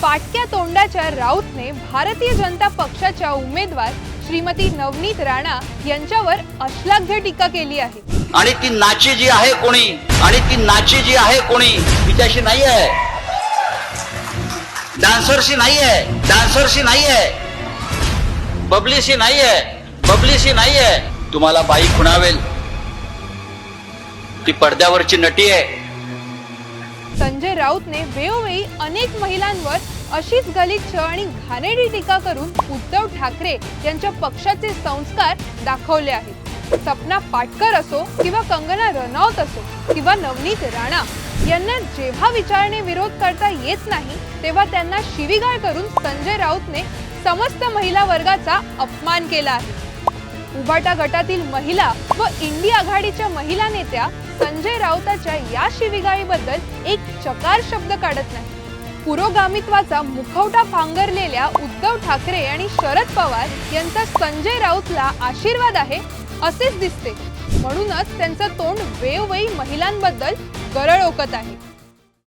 फाटक्या तोंडाच्या राऊतने भारतीय जनता पक्षाच्या उमेदवार श्रीमती नवनीत राणा यांच्यावर अश्लाघ्य टीका केली आहे. आणि ती नाची जी आहे कोणी आणि ती नाची जी आहे कोणी तिच्याशी नाही आहे. डान्सरशी नाही आहे डान्सरशी नाही आहे. बबलीशी नाही आहे बबलीशी नाही आहे. तुम्हाला बाई खुणावेल. ती पडद्यावरची नटी आहे. संजय राऊतने वेळोवेळी अनेक महिलांवर अशीच गलिच्छ आणि घाणेरडी टीका करून उद्धव ठाकरे यांच्या पक्षाचे संस्कार दाखवले आहेत. सपना पाटकर असो किंवा कंगना रनौत असो किंवा नवनीत राणा यांना जेव्हा विचारणे विरोध करता येत नाही तेव्हा त्यांना शिवीगाळ करून संजय राऊतने समस्त महिला वर्गाचा अपमान केला आहे. उभाटा गटातील महिला व इंडिया आघाडीच्या महिला नेत्या संजय राऊताच्या या शिविगाळीबद्दल एक चकार शब्द काढत नाही. पुरोगामित्वाचा मुखवटा फांगरलेल्या उद्धव ठाकरे आणि शरद पवार यांचा संजय राऊतला आशीर्वाद आहे असेच दिसते. म्हणूनच त्यांचं तोंड वेळोवेळी महिलांबद्दल गरळ ओकत आहे.